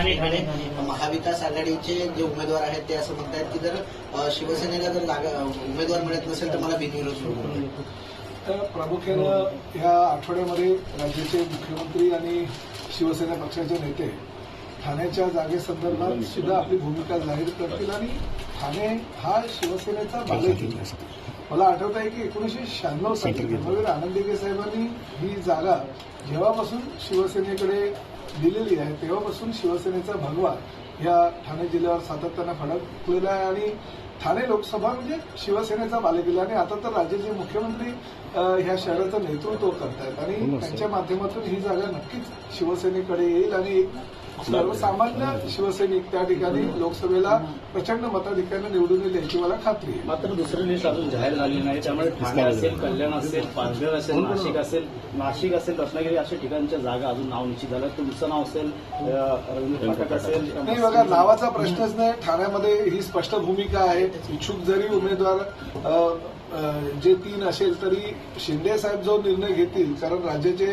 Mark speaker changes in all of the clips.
Speaker 1: ठाणे ठाणे.
Speaker 2: महाविकास आघाडीचे जे उमेदवार आहेत ते असं म्हणतात की जर शिवसेनेला जर जागा उमेदवार मिळत नसेल तर मला बिनविरोध
Speaker 3: तर प्रामुख्यानं या आठवड्यामध्ये राज्याचे मुख्यमंत्री आणि शिवसेना पक्षाचे नेते ठाण्याच्या जागेसंदर्भात सुद्धा आपली भूमिका जाहीर करतील आणि ठाणे हा शिवसेनेचा बालेकिल्ला आहे. मला आठवत आहे की एकोणीसशे शहाण्णव साली धर्मवीर आनंदीगे साहेबांनी ही जागा जेव्हापासून शिवसेनेकडे दिलेली आहे. तेव्हापासून शिवसेनेचा भगवा या ठाणे जिल्ह्यावर सातत्यानं फडकलेला आहे आणि ठाणे लोकसभा म्हणजे शिवसेनेचा बालेकिल्ला आणि आता तर राज्याचे मुख्यमंत्री ह्या शहराचं नेतृत्व करतायत. आणि त्यांच्या माध्यमातून ही जागा नक्कीच शिवसेनेकडे येईल आणि एक सर्वसामान्य शिवसैनिक त्या ठिकाणी लोकसभेला प्रचंड मताधिक्यानं निवडून येईल याची मला खात्री आहे.
Speaker 4: मात्र दुसरी लिस्ट अजून जाहीर झाली नाही. त्यामुळे ठाणे असेल कल्याण असेल पालघर असेल नाशिक असेल नाशिक असेल रत्नागिरी अशा ठिकाणच्या जागा अजून नाव निश्चित झालं तुमचं नाव असेल रवींद्र फाटक असेल
Speaker 3: नाही बघा नावाचा प्रश्नच नाही. ठाण्यामध्ये ही स्पष्ट भूमिका आहे. इच्छुक जरी उमेदवार जे तीन असेल तरी शिंदे साहेब जो निर्णय घेतील कारण राज्याचे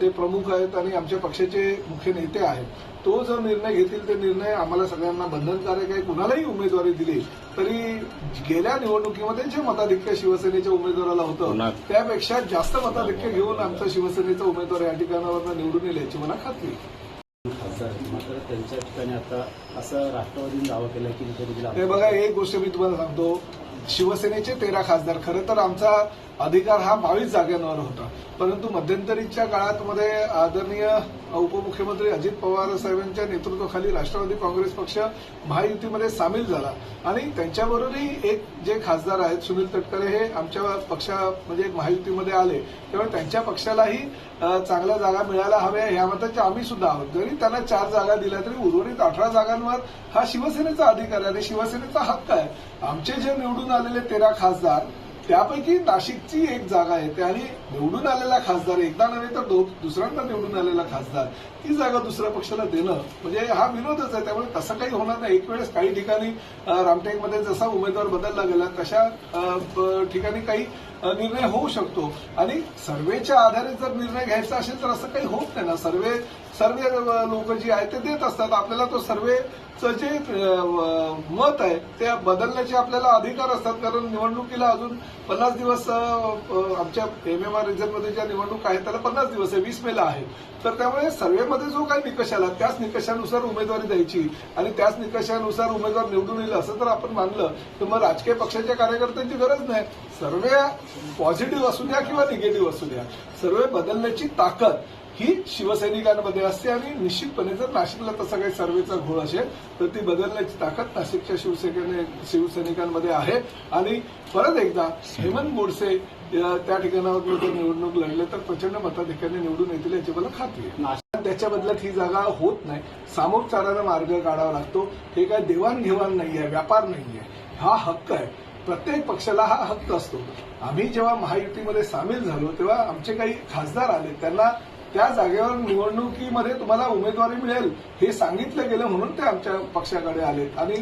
Speaker 3: ते प्रमुख आहेत आणि आमच्या पक्षाचे मुख्य नेते आहेत तो जो निर्णय घेतील ते निर्णय आम्हाला सगळ्यांना बंधनकारक आहे. कुणालाही उमेदवारी दिली तरी गेल्या निवडणुकीमध्ये जे मताधिक्य शिवसेनेच्या उमेदवाराला होतं त्यापेक्षा जास्त मताधिक्य घेऊन आमचा शिवसेनेचा उमेदवार या ठिकाणावर निवडून येईल याची मला खात्री.
Speaker 4: मात्र त्यांच्या ठिकाणी आता असं राष्ट्रवादीने दावा केला की
Speaker 3: हे बघा एक गोष्ट मी तुम्हाला सांगतो. शिवसेनेचे तेरा खासदार. खरं तर आमचा अधिकार हा बावीस जागांवर होता. परंतु मध्यंतरीच्या काळात मध्ये आदरणीय उपमुख्यमंत्री अजित पवार साहेबांच्या नेतृत्वाखाली राष्ट्रवादी काँग्रेस पक्ष महायुतीमध्ये सामील झाला. आणि त्यांच्याबरोबरही एक जे खासदार आहेत सुनील तटकरे हे आमच्या पक्षा म्हणजे महायुतीमध्ये आले. त्यामुळे त्यांच्या पक्षालाही चांगल्या जागा मिळायला हव्या ह्या मताचे आम्ही सुद्धा आहोत. जरी त्यांना चार जागा दिल्या तरी उर्वरित अठरा जागांवर हा शिवसेनेचा अधिकार आहे आणि शिवसेनेचा हक्क आहे. आमचे जे निवडून आलेले तेरा खासदार त्यापैकी नाशिकची एक जागा आहे. ते आणि निवडून आलेला खासदार एकदा नव्हे तर दो- दुसऱ्यांदा निवडून आलेला खासदार ती जागा दुसऱ्या पक्षाला देणं म्हणजे हा विरोधच आहे. त्यामुळे तसं काही होणार नाही. एक वेळेस काही ठिकाणी रामटेकमध्ये जसा उमेदवार बदलला गेला तशा ठिकाणी काही निर्णय होऊ शकतो. आणि सर्वेच्या आधारे जर निर्णय घ्यायचा असेल तर असं काही होत नाही ना. सर्वे सर्वे लोक जे आहेत ते देत असतात. आपल्याला तो सर्वेचं जे मत आहे ते बदलण्याचे आपल्याला अधिकार असतात. कारण निवडणुकीला अजून पन्नास दिवस आमच्या एम एम आर रिझल्टमध्ये ज्या निवडणूक आहेत त्याला पन्नास दिवस आहे वीस मेला आहे. तर त्यामुळे सर्वेमध्ये जो काही निकष आला त्याच निकषानुसार उमेदवारी द्यायची. आणि त्याच निकषानुसार उमेदवार निवडून येईल असं जर आपण मानलं तर मग राजकीय पक्षाच्या कार्यकर्त्यांची गरज नाही. सर्वे पॉझिटिव्ह असू द्या किंवा निगेटिव्ह असू द्या सर्वे बदलण्याची ताकद ही शिवसैनिकांमध्ये असते आणि निश्चितपणे जर नाशिकला तसा काही सर्वेचा घोळ असेल तर ती बदलण्याची ताकद नाशिकच्या शिवसेने शिवसैनिकांमध्ये आहे. आणि परत एकदा हेमंत गोडसे त्या ठिकाणावर जर निवडणूक लढले तर प्रचंड मताधिक्याने निवडून येतील याची मला खात्री आहे. त्याच्या बदल्यात ही जागा होत नाही. सामोपचारानं मार्ग काढावा लागतो. हे काय देवाणघेवाण नाही आहे व्यापार नाही आहे हा हक्क आहे. प्रत्येक पक्षाला हा हक्क असतो. आम्ही जेव्हा महायुतीमध्ये सामील झालो तेव्हा आमचे काही खासदार आले त्यांना त्या जागेवर निवडणुकीमध्ये तुम्हाला उमेदवारी मिळेल हे सांगितलं गेलं म्हणून ते आमच्या पक्षाकडे आलेत. आणि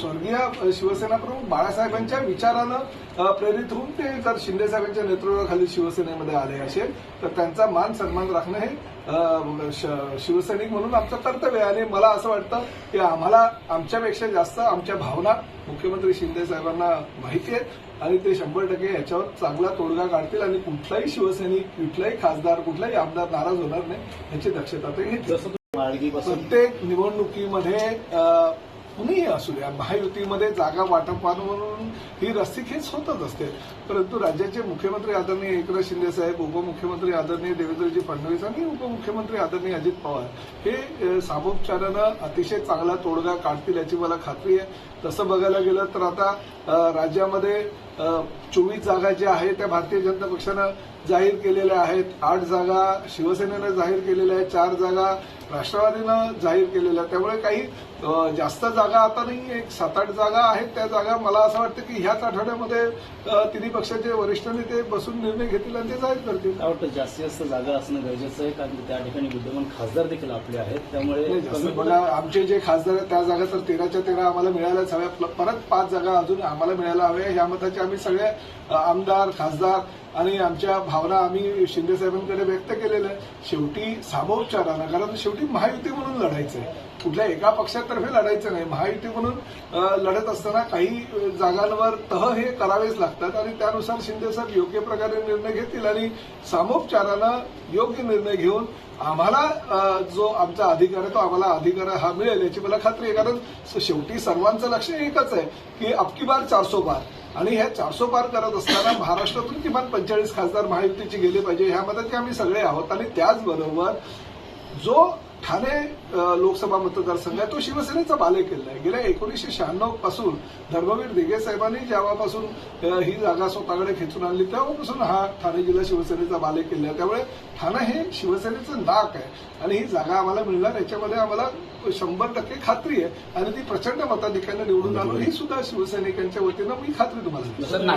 Speaker 3: स्वर्गीय शिवसेना प्रमुख बाळासाहेबांच्या विचारानं प्रेरित होऊन ते जर शिंदे साहेबांच्या नेतृत्वाखाली शिवसेनेमध्ये आले असेल तर त्यांचा मान सन्मान राखणं हे शिवसैनिक म्हणून आमचं कर्तव्य आहे. आणि मला असं वाटतं की आम्हाला आमच्यापेक्षा जास्त आमच्या भावना मुख्यमंत्री शिंदे साहेबांना माहिती आहेत. आणि ते शंभर टक्के याच्यावर चांगला तोडगा काढतील आणि कुठलाही शिवसैनिक कुठलाही खासदार कुठलाही आमदार नाराज होणार नाही याची दक्षता ते घेतील. प्रत्येक निवडणुकीमध्ये कुणीही असू द्या महायुतीमध्ये जागा वाटप म्हणून ही रस्सीखेच होतच असते. परंतु राज्याचे मुख्यमंत्री आदरणीय एकनाथ शिंदे साहेब उपमुख्यमंत्री आदरणीय देवेंद्रजी फडणवीस आणि उपमुख्यमंत्री आदरणीय अजित पवार हे सामोपचारानं अतिशय चांगला तोडगा काढतील याची मला खात्री आहे. तसं बघायला गेलं तर आता राज्यामध्ये चोवीस जागा ज्या आहेत त्या भारतीय जनता पक्षानं जाहीर केलेल्या आहेत. आठ जागा शिवसेनेनं जाहीर केलेल्या आहेत चार जागा राष्ट्रवादीनं जाहीर केलेल्या आहेत. त्यामुळे काही जास्त जागा आता नाही एक सात आठ जागा आहेत त्या जागा. मला असं वाटतं की ह्याच आठवड्यामध्ये तिन्ही पक्षाचे वरिष्ठ नेते बसून निर्णय घेतील आणि ते जाहीर करतील.
Speaker 4: काय वाटतं? जास्तीत जास्त जागा असणं गरजेचं आहे कारण त्या ठिकाणी विद्यमान खासदार देखील आपले आहेत. त्यामुळे
Speaker 3: बघा आमचे जे खासदार आहेत त्या जागा तर तेराच्या तेरा आम्हाला मिळायलाच हव्या. परत पाच जागा अजून आम्हाला मिळायला हव्या. ह्या मताचे आम्ही सगळे आमदार खासदार आणि आमच्या भावना आम्ही शिंदे साहेबांकडे व्यक्त केलेल्या आहे. शेवटी सामोपचारानं कारण शेवटी महायुती म्हणून लढायचं आहे. कुठल्या एका पक्षातर्फे लढायचं नाही. महायुती म्हणून लढत असताना काही जागांवर तह हे करावेच लागतात आणि त्यानुसार शिंदे साहेब योग्य प्रकारे निर्णय घेतील आणि सामोपचारानं योग्य निर्णय घेऊन आम्हाला जो आमचा अधिकार आहे तो आम्हाला अधिकार हा मिळेल याची मला खात्री आहे. कारण शेवटी सर्वांचं लक्ष एकच आहे की अबकी बार चारसो बार. आणि ह्या चारसो पार करत असताना महाराष्ट्रातून किमान पंचेचाळीस खासदार महायुतीचे गेले पाहिजे ह्या मताचे आम्ही सगळे आहोत. आणि त्याचबरोबर जो ठाणे लोकसभा मतदारसंघ आहे तो शिवसेनेचा बालेकिल्ला आहे. गेल्या एकोणीसशे शहाण्णवपासून धर्मवीर दिघे साहेबांनी जेव्हापासून ही जागा स्वतःकडे खेचून आणली तेव्हापासून हा ठाणे जिल्हा शिवसेनेचा बालेकिल्ला आहे. त्यामुळे ठाणे हे शिवसेनेचं नाक आहे. आणि ही जागा आम्हाला मिळणार याच्यामध्ये आम्हाला शंभर टक्के खात्री आहे. आणि ती प्रचंड मताधिक्याने निवडून आणून ही सुद्धा शिवसैनिकांच्या वतीनं मी खात्री तुम्हाला